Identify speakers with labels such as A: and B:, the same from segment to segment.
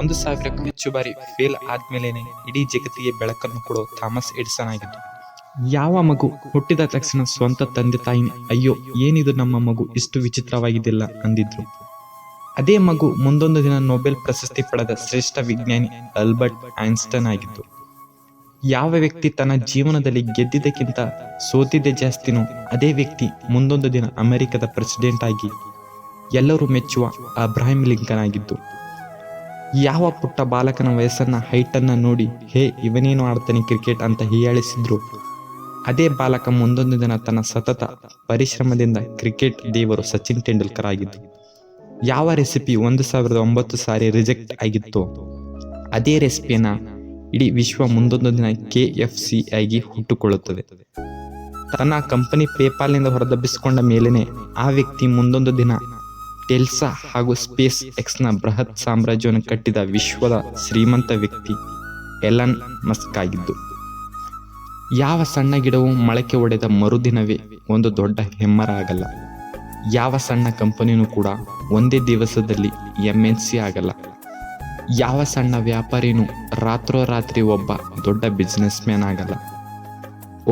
A: ಒಂದು ಸಾವಿರಕ್ಕೂ ಹೆಚ್ಚು ಬಾರಿ ಫೇಲ್ ಆದ್ಮೇಲೇನೆ ಇಡೀ ಜಗತ್ತಿಗೆ ಬೆಳಕನ್ನು ಕೊಡೋ ಥಾಮಸ್ ಎಡಿಸನ್ ಆಗಿದ್ದು. ಯಾವ ಮಗು ಹುಟ್ಟಿದ ತಕ್ಷಣ ಸ್ವಂತ ತಂದೆ ತಾಯಿ, ಅಯ್ಯೋ, ಏನಿದು ನಮ್ಮ ಮಗು, ಇಷ್ಟು ವಿಚಿತ್ರವಾಗಿದ್ದಿಲ್ಲ ಅಂದಿದ್ರು. ಅದೇ ಮಗು ಮುಂದೊಂದು ದಿನ ನೊಬೆಲ್ ಪ್ರಶಸ್ತಿ ಪಡೆದ ಶ್ರೇಷ್ಠ ವಿಜ್ಞಾನಿ ಅಲ್ಬರ್ಟ್ ಐನ್ಸ್ಟೈನ್ ಆಗಿದ್ದು. ಯಾವ ವ್ಯಕ್ತಿ ತನ್ನ ಜೀವನದಲ್ಲಿ ಗೆದ್ದಿದ್ದಕ್ಕಿಂತ ಸೋತಿದ್ದೆ ಜಾಸ್ತಿನೋ ಅದೇ ವ್ಯಕ್ತಿ ಮುಂದೊಂದು ದಿನ ಅಮೆರಿಕದ ಪ್ರೆಸಿಡೆಂಟ್ ಆಗಿ ಎಲ್ಲರೂ ಮೆಚ್ಚುವ ಅಬ್ರಾಹಿಂ ಲಿಂಕನ್ ಆಗಿದ್ದು. ಯಾವ ಪುಟ್ಟ ಬಾಲಕನ ವಯಸ್ಸನ್ನ, ಹೈಟನ್ನು ನೋಡಿ, ಹೇ, ಇವನೇನು ಆಡ್ತಾನೆ ಕ್ರಿಕೆಟ್ ಅಂತ ಹೀಯಾಳಿಸಿದ್ರು. ಅದೇ ಬಾಲಕ ಮುಂದೊಂದು ದಿನ ತನ್ನ ಸತತ ಪರಿಶ್ರಮದಿಂದ ಕ್ರಿಕೆಟ್ ದೇವರು ಸಚಿನ್ ತೆಂಡೂಲ್ಕರ್ ಆಗಿದ್ದು, ಯಾವ ರೆಸಿಪಿ ಒಂದು ಸಾವಿರದ ಒಂಬತ್ತು ಸಾರಿ ರಿಜೆಕ್ಟ್ ಆಗಿತ್ತು, ಅದೇ ರೆಸಿಪಿಯನ್ನ ಇಡೀ ವಿಶ್ವ ಮುಂದೊಂದು ದಿನ ಕೆ ಎಫ್ ಸಿ ಆಗಿ ಹುಟ್ಟುಕೊಳ್ಳುತ್ತದೆ. ತನ್ನ ಕಂಪನಿ ಪೇಪಾಲ್ನಿಂದ ಹೊರದಬ್ಬಿಸಿಕೊಂಡ ಮೇಲೇನೆ ಆ ವ್ಯಕ್ತಿ ಮುಂದೊಂದು ದಿನ ಟೆಲ್ಸಾ ಹಾಗೂ ಸ್ಪೇಸ್ ಎಕ್ಸ್ನ ಬೃಹತ್ ಸಾಮ್ರಾಜ್ಯವನ್ನು ಕಟ್ಟಿದ ವಿಶ್ವದ ಶ್ರೀಮಂತ ವ್ಯಕ್ತಿ ಎಲನ್ ಮಸ್ಕ್ ಆಗಿದ್ದು, ಯಾವ ಸಣ್ಣ ಗಿಡವು ಮೊಳಕೆ ಒಡೆದ ಮರುದಿನವೇ ಒಂದು ದೊಡ್ಡ ಹೆಮ್ಮರ ಆಗಲ್ಲ ಯಾವ ಸಣ್ಣ ಕಂಪನಿನೂ ಕೂಡ ಒಂದೇ ದಿವಸದಲ್ಲಿ ಎಂ ಎನ್ ಸಿ ಆಗಲ್ಲ. ಯಾವ ಸಣ್ಣ ವ್ಯಾಪಾರಿನೂ ರಾತ್ರೋರಾತ್ರಿ ಒಬ್ಬ ದೊಡ್ಡ ಬಿಸ್ನೆಸ್ ಮ್ಯಾನ್ ಆಗಲ್ಲ.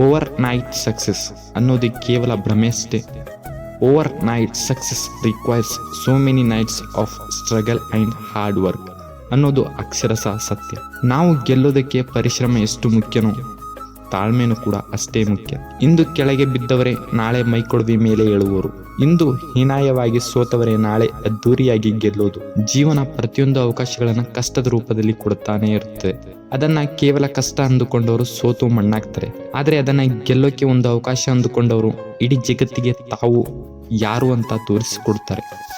A: ಓವರ್ ನೈಟ್ ಸಕ್ಸಸ್ ಅನ್ನೋದು ಕೇವಲ ಭ್ರಮೆಯಷ್ಟೇ overnight success requires so many nights of struggle and hard work ಅನ್ನೋದು ಅಕ್ಷರಶಃ ಸತ್ಯ. ನಾವು ಗೆಲ್ಲೋದಕ್ಕೆ ಪರಿಶ್ರಮ ಎಷ್ಟು ಮುಖ್ಯನೋ ತಾಳ್ಮೆನೂ ಕೂಡ ಅಷ್ಟೇ ಮುಖ್ಯ. ಇಂದು ಕೆಳಗೆ ಬಿದ್ದವರೇ ನಾಳೆ ಮೈಕೊಡವಿ ಮೇಲೆ ಏಳುವರು. ಇಂದು ಹೀನಾಯವಾಗಿ ಸೋತವರೇ ನಾಳೆ ಅದ್ದೂರಿಯಾಗಿ ಗೆಲ್ಲೋದು. ಜೀವನ ಪ್ರತಿಯೊಂದು ಅವಕಾಶಗಳನ್ನು ಕಷ್ಟದ ರೂಪದಲ್ಲಿ ಕೊಡುತ್ತಾನೆ ಇರುತ್ತೆ. ಅದನ್ನ ಕೇವಲ ಕಷ್ಟ ಅಂದುಕೊಂಡವರು ಸೋತು ಮಣ್ಣಾಗ್ತಾರೆ. ಆದರೆ ಅದನ್ನ ಗೆಲ್ಲೋಕೆ ಒಂದು ಅವಕಾಶ ಅಂದುಕೊಂಡವರು ಇಡೀ ಜಗತ್ತಿಗೆ ತಾವು ಯಾರು ಅಂತ ತೋರಿಸಿಕೊಡ್ತಾರೆ.